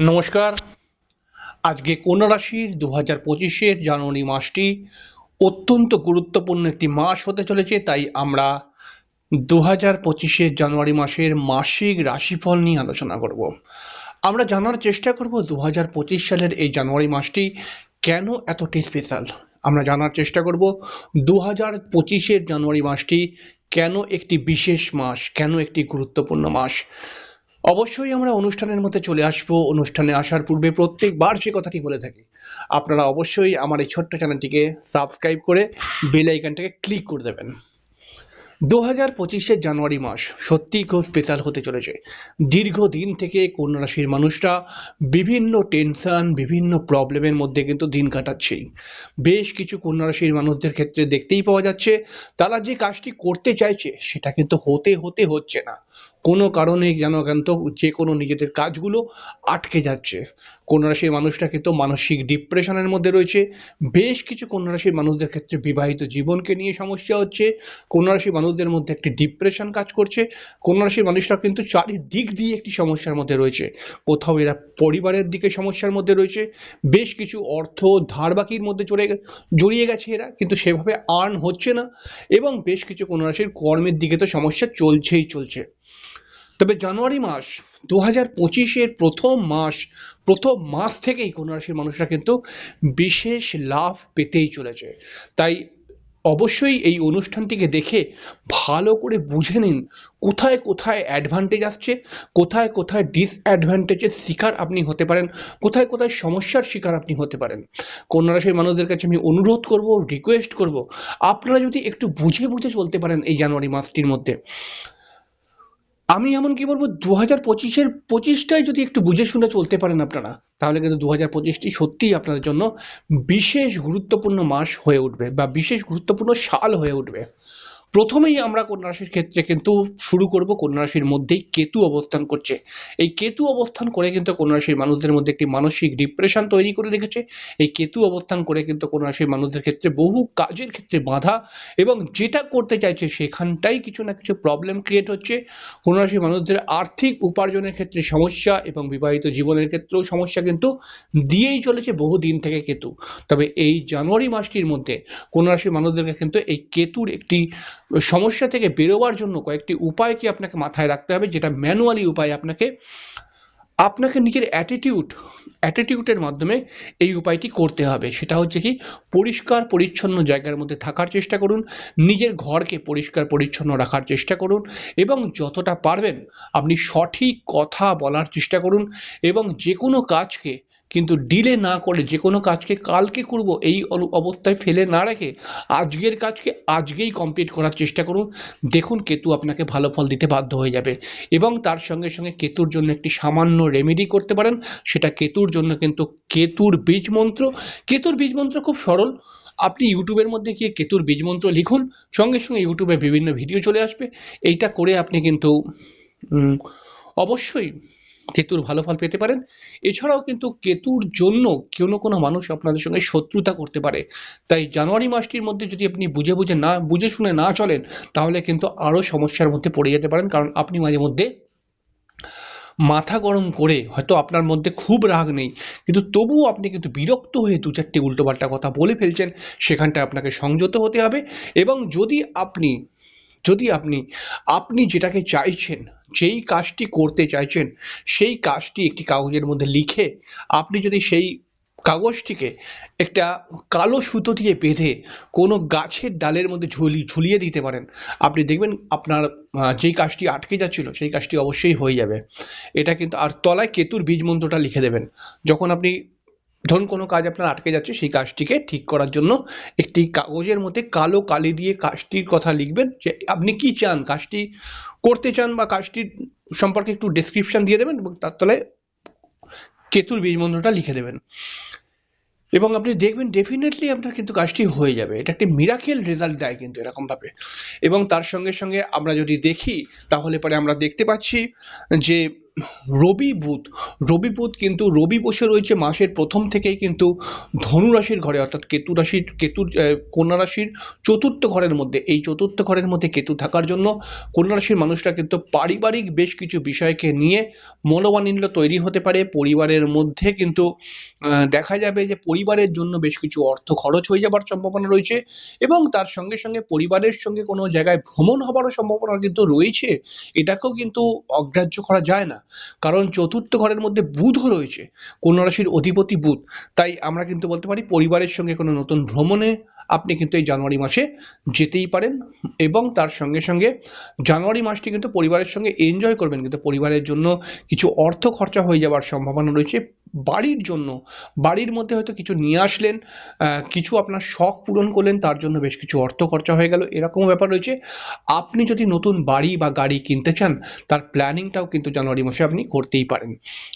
নমস্কার। আজকে কন্যা রাশির দু হাজার পঁচিশের জানুয়ারি মাসটি অত্যন্ত গুরুত্বপূর্ণ একটি মাস হতে চলেছে, তাই আমরা দু হাজার পঁচিশের জানুয়ারি মাসের মাসিক রাশিফল নিয়ে আলোচনা করব। আমরা জানার চেষ্টা করব দু হাজার পঁচিশ সালের এই জানুয়ারি মাসটি কেন এতটি স্পেশাল আমরা জানার চেষ্টা করব দু হাজার পঁচিশের জানুয়ারি মাসটি কেন একটি বিশেষ মাস, কেন একটি গুরুত্বপূর্ণ মাস? অবশ্যই আমরা অনুষ্ঠানের মধ্যে চলে আসব। অনুষ্ঠানে আসার পূর্বে প্রত্যেকবার সে কথাটি বলে থাকি, আপনারা অবশ্যই আমার এই ছোট্ট চ্যানেলটিকে সাবস্ক্রাইব করে বেল আইকনটাকে ক্লিক করে দেবেন। দু হাজার পঁচিশের জানুয়ারি মাস সত্যিই খুব স্পেশাল হতে চলেছে। দীর্ঘদিন থেকে কন্যা রাশির মানুষরা বিভিন্ন টেনশন বিভিন্ন প্রবলেমের মধ্যে কিন্তু দিন কাটাচ্ছেই। বেশ কিছু কন্যা রাশির মানুষদের ক্ষেত্রে দেখতেই পাওয়া যাচ্ছে, তারা যে কাজটি করতে চাইছে, সেটা কিন্তু হতে হতে হচ্ছে না। কোনো কারণে যেন কিন্তু যে কোনো নিজেদের কাজগুলো আটকে যাচ্ছে। কন্যা রাশির মানুষরা কিন্তু মানসিক ডিপ্রেশনের মধ্যে রয়েছে। বেশ কিছু কন্যা রাশির মানুষদের ক্ষেত্রে বিবাহিত জীবনকে নিয়ে সমস্যা হচ্ছে। কন্যা রাশির মানুষদের মধ্যে একটি ডিপ্রেশন কাজ করছে। কন্যা রাশির মানুষরা কিন্তু চারিদিক দিয়ে একটি সমস্যার মধ্যে রয়েছে। কোথাও এরা পরিবারের দিকে সমস্যার মধ্যে রয়েছে। বেশ কিছু অর্থ ধার বাকির মধ্যে চলে জড়িয়ে গেছে এরা, কিন্তু সেভাবে আর্ন হচ্ছে না। এবং বেশ কিছু কন্যা রাশির কর্মের দিকে তো সমস্যা চলছেই চলছে। তবে জানুয়ারি মাস দু হাজার পঁচিশের প্রথম মাস প্রথম মাস থেকেই কন্যা রাশির মানুষরা কিন্তু বিশেষ লাভ পেতেই চলেছে। তাই অবশ্যই এই অনুষ্ঠানটিকে দেখে ভালো করে বুঝে নিন কোথায় কোথায় অ্যাডভান্টেজ আসছে, কোথায় কোথায় ডিসঅ্যাডভান্টেজের শিকার আপনি হতে পারেন, কোথায় কোথায় সমস্যার শিকার আপনি হতে পারেন। কন্যা রাশির মানুষদের কাছে আমি অনুরোধ করব রিকোয়েস্ট করব, আপনারা যদি একটু বুঝে বুঝে চলতে পারেন এই জানুয়ারি মাসটির মধ্যে। আমি এমন কি বলব দু হাজার পঁচিশের পঁচিশটাই যদি একটু বুঝে শুনে চলতে পারেন আপনারা, তাহলে কিন্তু দু হাজার পঁচিশটি সত্যিই আপনাদের জন্য বিশেষ গুরুত্বপূর্ণ মাস হয়ে উঠবে বা বিশেষ গুরুত্বপূর্ণ সাল হয়ে উঠবে। প্রথমেই আমরা কন্যা রাশির ক্ষেত্রে কিন্তু শুরু করব কন্যা রাশির মধ্যেই কেতু অবস্থান করছে। এই কেতু অবস্থান করে কিন্তু কন্যা রাশির মানুষদের মধ্যে একটি মানসিক ডিপ্রেশন তৈরি করে রেখেছে। এই কেতু অবস্থান করে কিন্তু কন্যা রাশির মানুষদের ক্ষেত্রে বহু কাজের ক্ষেত্রে বাধা এবং যেটা করতে চাইছে সেখানটাই কিছু না কিছু প্রবলেম ক্রিয়েট হচ্ছে। কন্যা রাশির মানুষদের আর্থিক উপার্জনের ক্ষেত্রে সমস্যা এবং বিবাহিত জীবনের ক্ষেত্রেও সমস্যা কিন্তু দিয়েই চলেছে বহু দিন থেকে কেতু। তবে এই জানুয়ারি মাসটির মধ্যে কন্যা রাশির মানুষদেরকে কিন্তু এই কেতুর একটি সমস্যা থেকে বেরোবার জন্য কয়েকটি উপায়কে আপনাকে মাথায় রাখতে হবে? যেটা ম্যানুয়ালি উপায় আপনাকে আপনাকে নিজের অ্যাটিটিউড অ্যাটিটিউডের মাধ্যমে এই উপায়টি করতে হবে। সেটা হচ্ছে কি, পরিষ্কার, পরিচ্ছন্ন জায়গার মধ্যে থাকার চেষ্টা করুন, নিজের ঘরকে পরিষ্কার, পরিচ্ছন্ন রাখার চেষ্টা করুন এবং যতটা পারবেন আপনি সঠিক কথা বলার চেষ্টা করুন এবং যে কোনো কাজকে কিন্তু ডিলে না করে যে কোনো কাজকে কালকে করব এই অবস্থায় ফেলে না রেখে আজকের কাজকে আজকেই কমপ্লিট করার চেষ্টা করুন। দেখুন কেতু আপনাকে ভালো ফল দিতে বাধ্য হয়ে যাবে এবং তার সঙ্গে সঙ্গে কেতুর জন্য একটি সামান্য রেমেডি করতে পারেন। সেটা কেতুর জন্য কিন্তু কেতুর বীজ মন্ত্র। কেতুর বীজ মন্ত্র খুব সরল। আপনি ইউটিউবের মধ্যে গিয়ে কেতুর বীজ মন্ত্র লিখুন, সঙ্গে সঙ্গে ইউটিউবে বিভিন্ন ভিডিও চলে আসবে। এইটা করে আপনি কিন্তু অবশ্যই কেতুর ভালো ফল পেতে পারেন। এছাড়াও কিন্তু কেতুর জন্য কোনো কোনো মানুষ আপনাদের সঙ্গে শত্রুতা করতে পারে। তাই জানুয়ারি মাসটির মধ্যে যদি আপনি বুঝে বুঝে না, বুঝে শুনে না চলেন, তাহলে কিন্তু আরও সমস্যার মধ্যে পড়ে যেতে পারেন। কারণ আপনি মাঝে মধ্যে মাথা গরম করে হয়তো আপনার মধ্যে খুব রাগ নেই। কিন্তু তবুও আপনি কিন্তু বিরক্ত হয়ে দু চারটে উল্টোপাল্টা কথা বলে ফেলছেন, সেখানটায় আপনাকে সংযত হতে হবে। এবং যদি আপনি যদি আপনি আপনি যেটাকে চাইছেন যেই কাজটি করতে চাইছেন, সেই কাজটি একটি কাগজের মধ্যে লিখে আপনি যদি সেই কাগজটিকে একটা কালো সুতো দিয়ে বেঁধে কোনো গাছের ডালের মধ্যে ঝুলি, ঝুলিয়ে দিতে পারেন, আপনি দেখবেন আপনার যেই কাজটি আটকে যাচ্ছিল, সেই কাজটি অবশ্যই হয়ে যাবে। এটা কিন্তু, আর তলায় কেতুর বীজ মন্ত্রটা লিখে দেবেন। যখন আপনি ধরুন কোনো কাজ আপনার আটকে যাচ্ছে, সেই কাজটিকে ঠিক করার জন্য একটি কাগজের মধ্যে কালো কালি দিয়ে কাজটির কথা লিখবেন। যে আপনি কি চান? কাজটি করতে চান বা কাজটির সম্পর্কে একটু ডেসক্রিপশন দিয়ে দেবেন এবং তার তলায় কেতুর বীজ মন্ত্রটা লিখে দেবেন। এবং আপনি দেখবেন ডেফিনেটলি আপনার কিন্তু কাজটি হয়ে যাবে। এটা একটি মিরাকেল রেজাল্ট দেয় কিন্তু এরকমভাবে। এবং তার সঙ্গে সঙ্গে আমরা যদি দেখি, তাহলে পরে আমরা দেখতে পাচ্ছি যে রবি বুধ রবি বুধ কিন্তু রবি বসে রয়েছে মাসের প্রথম থেকেই কিন্তু ধনু রাশির ঘরে, অর্থাৎ কেতু রাশির কেতুর কন্যা রাশির চতুর্থ ঘরের মধ্যে, এই চতুর্থ ঘরের মধ্যে কেতু থাকার জন্য কন্যা রাশির মানুষরা কিন্তু পারিবারিক বেশ কিছু বিষয়কে নিয়ে মনোমালিন্য তৈরি হতে পারে। পরিবারের মধ্যে কিন্তু দেখা যাবে যে পরিবারের জন্য বেশ কিছু অর্থ খরচ হয়ে যাবার সম্ভাবনা রয়েছে এবং তার সঙ্গে সঙ্গে পরিবারের সঙ্গে কোনো জায়গায় ভ্রমণ হবারও সম্ভাবনা কিন্তু রয়েছে। এটাকেও কিন্তু অগ্রাহ্য করা যায় না। কারণ চতুর্থ ঘরের মধ্যে বুধও রয়েছে কন্যা রাশির অধিপতি বুধ। তাই আমরা কিন্তু বলতে পারি, পরিবারের সঙ্গে কোনো নতুন ভ্রমণে আপনি কিন্তু এই জানুয়ারি মাসে যেতেই পারেন এবং তার সঙ্গে সঙ্গে জানুয়ারি মাসটি কিন্তু পরিবারের সঙ্গে এনজয় করবেন। কিন্তু পরিবারের জন্য কিছু অর্থ খরচা হয়ে যাওয়ার সম্ভাবনা রয়েছে। বাড়ির জন্য, বাড়ির মধ্যে হয়তো কিছু নিয়ে আসলেন কিছু আপনার শখ পূরণ করলেন, তার জন্য বেশ কিছু অর্থ খরচা হয়ে গেল। এরকম ব্যাপার রয়েছে। আপনি যদি নতুন বাড়ি বা গাড়ি কিনতে চান, তার প্ল্যানিংটাও কিন্তু জানুয়ারি মাসে আপনি করতেই পারেন।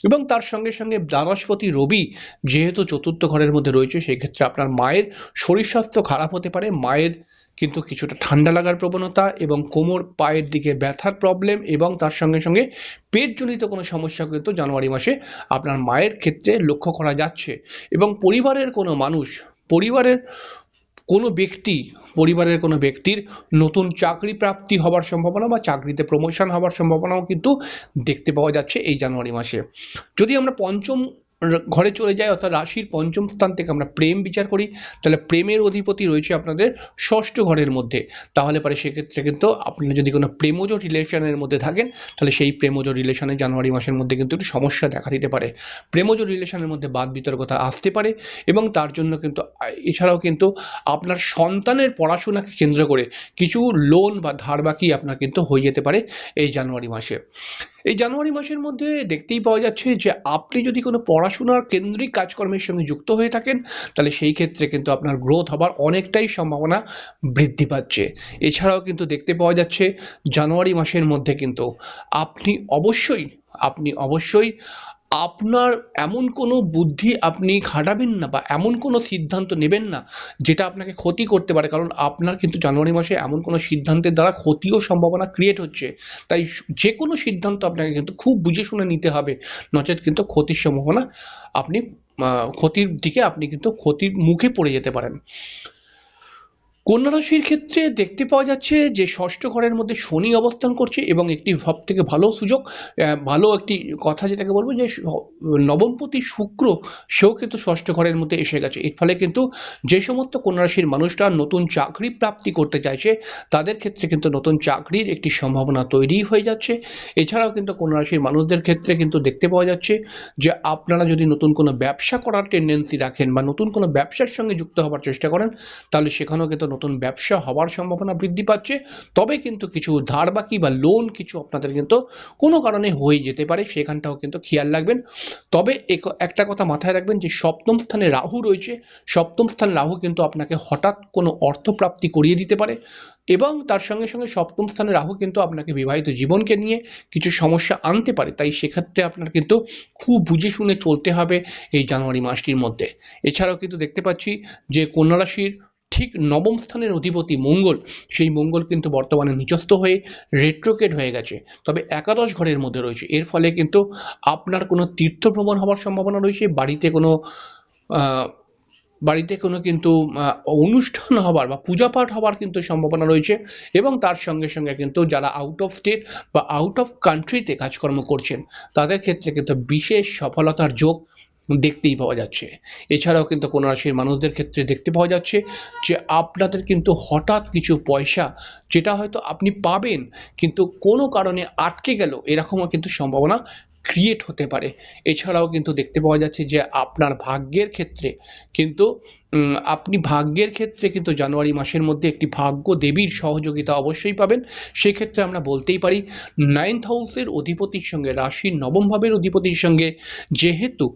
এবং তার সঙ্গে সঙ্গে দ্বাদশপতি রবি যেহেতু চতুর্থ ঘরের মধ্যে রয়েছে, সেক্ষেত্রে আপনার মায়ের শরীর স্বাস্থ্য খারাপ হতে পারে। মায়ের কিন্তু কিছুটা ঠান্ডা লাগার প্রবণতা এবং কোমর পায়ের দিকে ব্যথার প্রবলেম এবং তার সঙ্গে সঙ্গে পেটজনিত কোনো সমস্যা কিন্তু জানুয়ারি মাসে আপনার মায়ের ক্ষেত্রে লক্ষ্য করা যাচ্ছে। এবং পরিবারের কোনো মানুষ, পরিবারের কোনো ব্যক্তি, পরিবারের কোনো ব্যক্তির নতুন চাকরি প্রাপ্তি হবার সম্ভাবনা বা চাকরিতে প্রমোশন হবার সম্ভাবনাও কিন্তু দেখতে পাওয়া যাচ্ছে এই জানুয়ারি মাসে। যদি আমরা পঞ্চম ঘরে চলে যায়, অর্থাৎ রাশির পঞ্চম স্থান থেকে আমরা প্রেম বিচার করি। তাহলে প্রেমের অধিপতি রয়েছে আপনাদের ষষ্ঠ ঘরের মধ্যে। তাহলে পরে সেক্ষেত্রে কিন্তু আপনি যদি কোনো প্রেমজ রিলেশনের মধ্যে থাকেন, তাহলে সেই প্রেমজ রিলেশনে জানুয়ারি মাসের মধ্যে কিন্তু একটু সমস্যা দেখা দিতে পারে। প্রেমজ রিলেশনের মধ্যে বাদ বিতর্কতা আসতে পারে এবং তার জন্য কিন্তু, এছাড়াও কিন্তু আপনার সন্তানের পড়াশোনাকে কেন্দ্র করে কিছু লোন বা ধার বাকি আপনার কিন্তু হয়ে যেতে পারে এই জানুয়ারি মাসে। এই জানুয়ারি মাসের মধ্যে দেখতেই পাওয়া যাচ্ছে যে, আপনি যদি কোনো পড়াশোনার কেন্দ্রিক কাজকর্মের সঙ্গে যুক্ত হয়ে থাকেন, তাহলে সেই ক্ষেত্রে কিন্তু আপনার গ্রোথ হবার অনেকটাই সম্ভাবনা বৃদ্ধি পাচ্ছে। এছাড়াও কিন্তু দেখতে পাওয়া যাচ্ছে, জানুয়ারি মাসের মধ্যে কিন্তু আপনি অবশ্যই আপনি অবশ্যই আপনার এমন কোনো বুদ্ধি আপনি খাটাবেন না বা এমন কোনো সিদ্ধান্ত নেবেন না যেটা আপনাকে ক্ষতি করতে পারে। কারণ আপনার কিন্তু জানুয়ারি মাসে এমন কোনো সিদ্ধান্তের দ্বারা ক্ষতিও সম্ভাবনা ক্রিয়েট হচ্ছে। তাই যে কোনো সিদ্ধান্ত আপনাকে কিন্তু খুব বুঝে শুনে নিতে হবে। নচেত কিন্তু ক্ষতির সম্ভাবনা আপনি ক্ষতির দিকে আপনি কিন্তু ক্ষতির মুখে পড়ে যেতে পারেন। কন্যা রাশির ক্ষেত্রে দেখতে পাওয়া যাচ্ছে যে ষষ্ঠ ঘরের মধ্যে শনি অবস্থান করছে এবং একটি সব থেকে ভালো সুযোগ ভালো একটি কথা যেটাকে বলব যে নবমপতি শুক্র সেও কিন্তু ষষ্ঠ ঘরের মধ্যে এসে গেছে। এর ফলে কিন্তু যে সমস্ত কন্যা রাশির মানুষরা নতুন চাকরি প্রাপ্তি করতে চাইছে, তাদের ক্ষেত্রে কিন্তু নতুন চাকরির একটি সম্ভাবনা তৈরি হয়ে যাচ্ছে। এছাড়াও কিন্তু কন্যা রাশির মানুষদের ক্ষেত্রে কিন্তু দেখতে পাওয়া যাচ্ছে যে আপনারা যদি নতুন কোনো ব্যবসা করার টেন্ডেন্সি রাখেন বা নতুন কোনো ব্যবসার সঙ্গে যুক্ত হবার চেষ্টা করেন, তাহলে সেখানেও কিন্তু নতুন ব্যবসা হওয়ার সম্ভাবনা বৃদ্ধি পাচ্ছে, তবে কিন্তু কিছু ধার বাকি বা লোন কিছু আপনাদের কিন্তু কোনো কারণে হয়ে যেতে পারে, সেখানটাও কিন্তু খেয়াল রাখবেন। তবে এক- একটা কথা মাথায় রাখবেন যে সপ্তম স্থানে রাহু রয়েছে, সপ্তম স্থান রাহু কিন্তু আপনাকে হঠাৎ কোনো অর্থপ্রাপ্তি করিয়ে দিতে পারে এবং তার সঙ্গে সঙ্গে সপ্তম স্থানে রাহু কিন্তু আপনাকে বিবাহিত জীবনকে নিয়ে কিছু সমস্যা আনতে পারে, তাই সেক্ষেত্রে আপনার কিন্তু খুব বুঝে শুনে চলতে হবে এই জানুয়ারি মাসটির মধ্যে। এছাড়াও কিন্তু দেখতে পাচ্ছি যে কন্যা রাশির ঠিক নবম স্থানের অধিপতি মঙ্গল। সেই মঙ্গল কিন্তু বর্তমানে নিচস্থ হয়ে রেট্রোকেট হয়ে গেছে। তবে একাদশ ঘরের মধ্যে রয়েছে। এর ফলে কিন্তু আপনার কোনো তীর্থ ভ্রমণ হওয়ার সম্ভাবনা রয়েছে। বাড়িতে কোনো বাড়িতে কোনো কিন্তু অনুষ্ঠান হবার বা পূজা পাঠ হবার কিন্তু সম্ভাবনা রয়েছে। এবং তার সঙ্গে সঙ্গে কিন্তু যারা আউট অফ স্টেট বা আউট অফ কান্ট্রিতে কাজকর্ম করছেন, তাদের ক্ষেত্রে কিন্তু বিশেষ সফলতার যোগ দেখতেই পাওয়া যাচ্ছে। এছাড়াও কিন্তু কোনো রাশির মানুষদের ক্ষেত্রে দেখতে পাওয়া যাচ্ছে যে, আপনাদের কিন্তু হঠাৎ কিছু পয়সা যেটা হয়তো আপনি পাবেন, কিন্তু কোনো কারণে আটকে গেল, এরকমও কিন্তু সম্ভাবনা ক্রিয়েট হতে পারে। এছাড়াও কিন্তু দেখতে পাওয়া যাচ্ছে যে, আপনার ভাগ্যের ক্ষেত্রে কিন্তু আপনি ভাগ্যের ক্ষেত্রে কিন্তু জানুয়ারি মাসের মধ্যে একটি ভাগ্য দেবীর সহযোগিতা অবশ্যই পাবেন। সেক্ষেত্রে আমরা বলতেই পারি নাইন্থ হাউসের অধিপতির সঙ্গে, রাশির নবম ভাবের অধিপতির সঙ্গে যেহেতু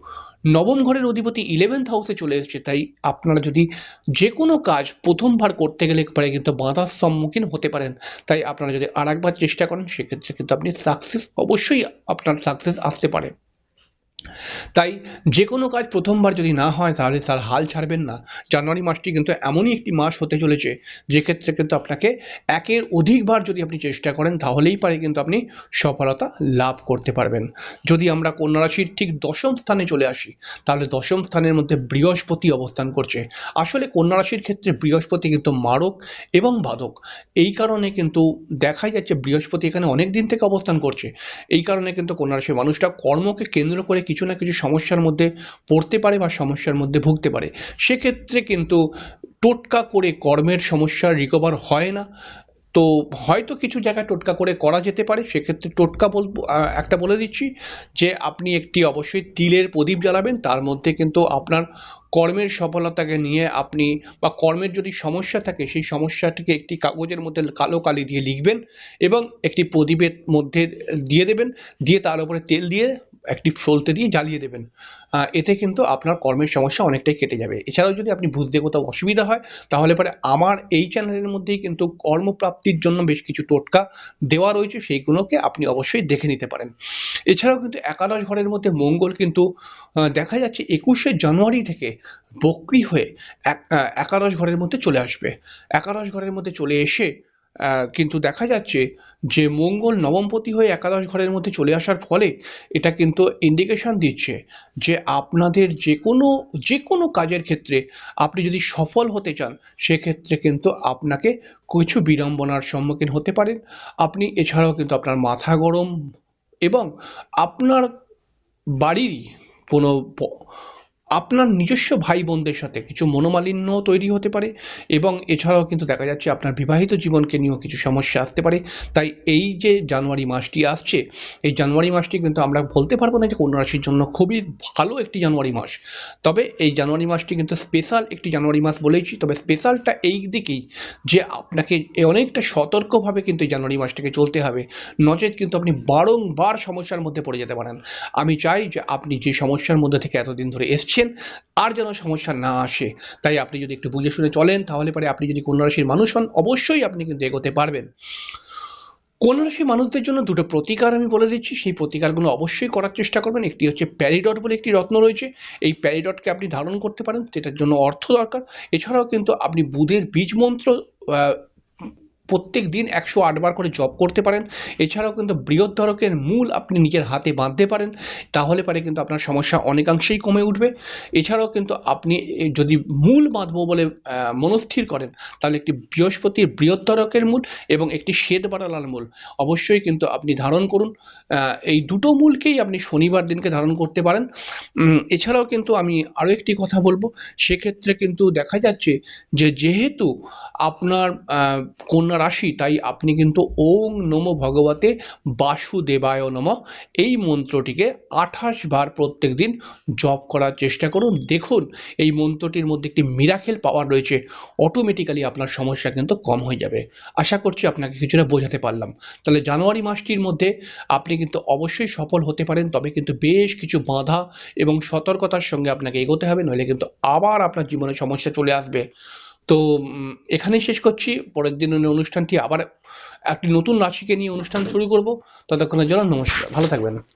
নবম ঘরের অধিপতি ইলেভেন্থ হাউসে চলে এসছে, তাই আপনারা যদি যে কোনো কাজ প্রথমবার করতে গেলে পারে কিন্তু বাধার সম্মুখীন হতে পারেন। তাই আপনারা যদি আর একবার চেষ্টা করেন, সেক্ষেত্রে কিন্তু আপনি সাকসেস অবশ্যই আপনার সাকসেস আসতে পারে। তাই যে কোনো কাজ প্রথমবার যদি না হয়, তাহলে তার হাল ছাড়বেন না। জানুয়ারি মাসটি কিন্তু এমনই একটি মাস হতে চলেছে, যে ক্ষেত্রে কিন্তু আপনাকে একের অধিকবার যদি আপনি চেষ্টা করেন, তাহলেই পারে কিন্তু আপনি সফলতা লাভ করতে পারবেন। যদি আমরা কন্যা রাশির ঠিক দশম স্থানে চলে আসি, তাহলে দশম স্থানের মধ্যে বৃহস্পতি অবস্থান করছে। আসলে কন্যা রাশির ক্ষেত্রে বৃহস্পতি কিন্তু মারক এবং বাদক। এই কারণে কিন্তু দেখাই যাচ্ছে বৃহস্পতি এখানে অনেক দিন থেকে অবস্থান করছে। এই কারণে কিন্তু কন্যা রাশির মানুষটা কর্মকে কেন্দ্র করে কিছু না কিছু সমস্যার মধ্যে পড়তে পারে বা সমস্যার মধ্যে ভুগতে পারে। সেক্ষেত্রে কিন্তু টোটকা করে কর্মের সমস্যা রিকভার হয় না। তো হয়তো কিছু জায়গায় টোটকা করে করা যেতে পারে। সেক্ষেত্রে টোটকা বলব একটা বলে দিচ্ছি যে আপনি একটি অবশ্যই তিলের প্রদীপ জ্বালাবেন। তার মধ্যে কিন্তু আপনার কর্মের সফলতাকে নিয়ে আপনি বা কর্মের যদি সমস্যা থাকে, সেই সমস্যাটিকে একটি কাগজের মধ্যে কালো কালি দিয়ে লিখবেন এবং একটি প্রদীপের মধ্যে দিয়ে দেবেন। দিয়ে তার উপরে তেল দিয়ে একটি সলতে দিয়ে জ্বালিয়ে দেবেন। এতে কিন্তু আপনার কর্মের সমস্যা অনেকটাই কেটে যাবে। এছাড়াও যদি আপনি বুঝতে কোথাও অসুবিধা হয়, তাহলে পরে আমার এই চ্যানেলের মধ্যেই কিন্তু কর্মপ্রাপ্তির জন্য বেশ কিছু টোটকা দেওয়া রয়েছে, সেইগুলোকে আপনি অবশ্যই দেখে নিতে পারেন। এছাড়াও কিন্তু একাদশ ঘরের মধ্যে মঙ্গল কিন্তু দেখা যাচ্ছে একুশে জানুয়ারি থেকে বক্রি হয়ে এক একাদশ ঘরের মধ্যে চলে আসবে। একাদশ ঘরের মধ্যে চলে এসে কিন্তু দেখা যাচ্ছে যে মঙ্গল নবমপতি হয়ে একাদশ ঘরের মধ্যে চলে আসার ফলে এটা কিন্তু ইন্ডিকেশন দিচ্ছে যে আপনাদের যে কোনো যে কোনো কাজের ক্ষেত্রে আপনি যদি সফল হতে চান, সেক্ষেত্রে কিন্তু আপনাকে কিছু বিড়ম্বনার সম্মুখীন হতে পারেন। আপনি এছাড়াও কিন্তু আপনার মাথা গরম এবং আপনার বাড়িরই কোনো আপনার নিজস্ব ভাই বোনদের সাথে কিছু মনোমালিন্য তৈরি হতে পারে এবং এছাড়াও কিন্তু দেখা যাচ্ছে আপনার বিবাহিত জীবনকে নিয়েও কিছু সমস্যা আসতে পারে। তাই এই যে জানুয়ারি মাসটি আসছে, এই জানুয়ারি মাসটি কিন্তু আমরা বলতে পারব না যে কন্যা রাশির জন্য খুবই ভালো একটি জানুয়ারি মাস। তবে এই জানুয়ারি মাসটি কিন্তু স্পেশাল একটি জানুয়ারি মাস বলেইছি তবে স্পেশালটা এই দিকেই যে আপনাকে অনেকটা সতর্কভাবে কিন্তু এই জানুয়ারি মাসটাকে চলতে হবে। নচেত কিন্তু আপনি বারংবার সমস্যার মধ্যে পড়ে যেতে পারেন। আমি চাই যে আপনি যে সমস্যার মধ্যে থেকে এতদিন ধরে এসছেন আর যেন সমস্যা না আসে। তাই আপনি যদি একটু বুঝে শুনে চলেন, তাহলে পরে আপনি যদি কন্যা রাশির মানুষ হন, অবশ্যই আপনি কিন্তু এগোতে পারবেন। কন্যা রাশি মানুষদের জন্য দুটো প্রতিকার আমি বলে দিচ্ছি। সেই প্রতিকারগুলো অবশ্যই করার চেষ্টা করবেন। একটি হচ্ছে প্যারিডট বলে একটি রত্ন রয়েছে। এই প্যারিডটকে আপনি ধারণ করতে পারেন সেটার জন্য অর্থ দরকার। এছাড়াও কিন্তু আপনি বুধের বীজ মন্ত্র প্রত্যেক দিন একশো আটবার করে জব করতে পারেন। এছাড়াও কিন্তু বৃহৎধরকের মূল আপনি নিজের হাতে বাঁধতে পারেন, তাহলে পারে কিন্তু আপনার সমস্যা অনেকাংশেই কমে উঠবে। এছাড়াও কিন্তু আপনি যদি মূল বাঁধবো বলে মনস্থির করেন, তাহলে একটি বৃহস্পতির বৃহত্তরকের মূল এবং একটি শ্বেত বাটালার মূল অবশ্যই কিন্তু আপনি ধারণ করুন। এই দুটো মূলকেই আপনি শনিবার দিনকে ধারণ করতে পারেন। এছাড়াও কিন্তু আমি আরও একটি কথা বলব, সেক্ষেত্রে কিন্তু দেখা যাচ্ছে যে যেহেতু আপনার কন্যা রাশি, তাই আপনি কিন্তু ওং নমো ভগবতে বাসুদেবায় নম। এই মন্ত্রটিকে আঠাশ বার প্রত্যেক দিন জপ করার চেষ্টা করুন। দেখুন, এই মন্ত্রটির মধ্যে একটি মিরাকেল পাওয়ার রয়েছে। অটোমেটিক্যালি আপনার সমস্যা কিন্তু কম হয়ে যাবে। আশা করছি আপনাকে কিছুটা বোঝাতে পারলাম। তাহলে জানুয়ারি মাসটির মধ্যে আপনি কিন্তু অবশ্যই সফল হতে পারেন, তবে কিন্তু বেশ কিছু বাধা এবং সতর্কতার সঙ্গে আপনাকে এগোতে হবে, নইলে কিন্তু আবার আপনার জীবনে সমস্যা চলে আসবে। তো এখানেই শেষ করছি। পরের দিন অনুষ্ঠানটি আবার একটি নতুন রাশিকে নিয়ে অনুষ্ঠান শুরু করব। ততক্ষণের জন্য নমস্কার। ভালো থাকবেন।